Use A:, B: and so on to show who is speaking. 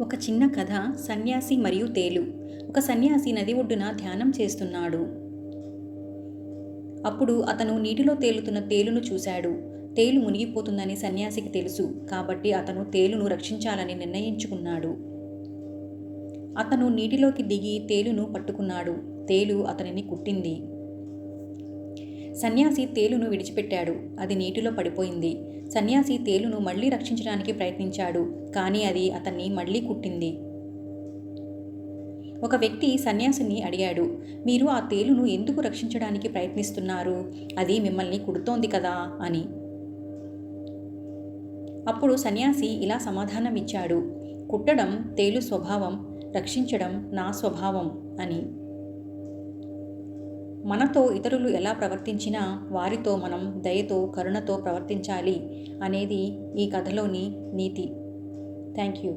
A: ఒక చిన్న కథ సన్యాసి మరియు తేలు. ఒక సన్యాసి నది ఒడ్డున ధ్యానం చేస్తున్నాడు. అప్పుడు అతను నీటిలో తేలుతున్న తేలును చూశాడు. తేలు మునిగిపోతుందని సన్యాసికి తెలుసు. కాబట్టి అతను తేలును రక్షించాలని నిర్ణయించుకున్నాడు. అతను నీటిలోకి దిగి తేలును పట్టుకున్నాడు. తేలు అతనిని కుట్టింది. సన్యాసి తేలును విడిచిపెట్టాడు. అది నీటిలో పడిపోయింది. సన్యాసి తేలును మళ్ళీ రక్షించడానికి ప్రయత్నించాడు. కానీ అది అతన్ని మళ్ళీ కుట్టింది. ఒక వ్యక్తి సన్యాసిని అడిగాడు మీరు ఆ తేలును ఎందుకు రక్షించడానికి ప్రయత్నిస్తున్నారు? అది మిమ్మల్ని కుడుతోంది కదా? అని. అప్పుడు సన్యాసి ఇలా సమాధానం ఇచ్చాడు కుట్టడం తేలు స్వభావం రక్షించడం నా స్వభావం అని. మనతో ఇతరులు ఎలా ప్రవర్తించినా వారితో మనం దయతో కరుణతో ప్రవర్తించాలి అనేది ఈ కథలోని నీతి. Thank you